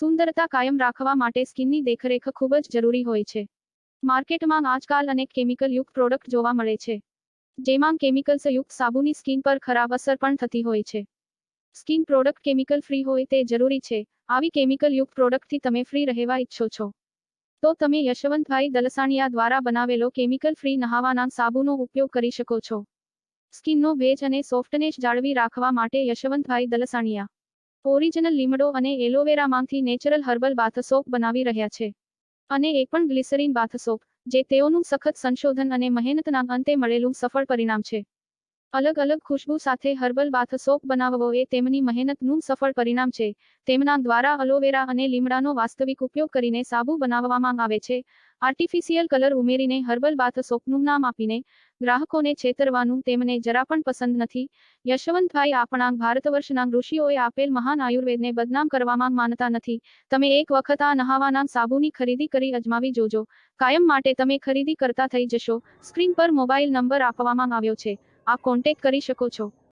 સુંદરતા કાયમ રાખવા માટે સ્કિનની દેખરેખ ખૂબ જ જરૂરી હોય છે. માર્કેટમાં આજકાલ અનેક કેમિકલ યુક્ત પ્રોડક્ટ જોવા મળે છે. જેમાં કેમિકલ્સ યુક્ત સાબુની સ્કિન પર ખરાબ અસર પણ થતી હોય છે. સ્કિન પ્રોડક્ટ કેમિકલ ફ્રી હોય તે જરૂરી છે. આવી કેમિકલ યુક્ત પ્રોડક્ટથી તમે ફ્રી રહેવા ઈચ્છો છો. તો તમે યશવંતભાઈ દલસાણિયા દ્વારા બનાવેલો કેમિકલ ફ્રી નહાવાના સાબુનો ઉપયોગ કરી શકો છો. સ્કિનનો ભેજ અને સોફ્ટનેસ જાળવી રાખવા માટે યશવંતભાઈ દલસાણિયા ઓરિજિનલ લીમડો અને એલોવેરામાંથી નેચરલ હર્બલ બાથ સોપ બનાવી રહ્યા છે. અને એ પણ ગ્લિસરીન બાથ સોપ જે તેઓનું સખત સંશોધન અને મહેનતના અંતે મળેલું સફળ પરિણામ છે. અલગ અલગ ખુશ્બુ સાથે હર્બલ બાથ સોપ બનાવવો એ તેમની મહેનતનું સફળ પરિણામ છે. તેમના દ્વારા અલોવેરા અને લીમડાનો વાસ્તવિક ઉપયોગ કરીને સાબુ બનાવવામાં આવે છે. આર્ટિફિશિયલ કલર ઉમેરીને હર્બલ બાથ સોપનું નામ આપીને ગ્રાહકોને છેતરવાનું તેમને જરા પણ પસંદ નથી. યશવંતભાઈ આપણા ભારતવર્ષના ઋષિઓએ આપેલ મહાન આયુર્વેદને બદનામ કરવામાં માનતા નથી. તમે એક વખત આ નહાવાના સાબુની ખરીદી કરી અજમાવી જોજો. કાયમ માટે તમે ખરીદી કરતા થઈ જશો. સ્ક્રીન પર મોબાઈલ નંબર આપવામાં આવ્યો છે. આપ કોન્ટેક્ટ કરી શકો છો.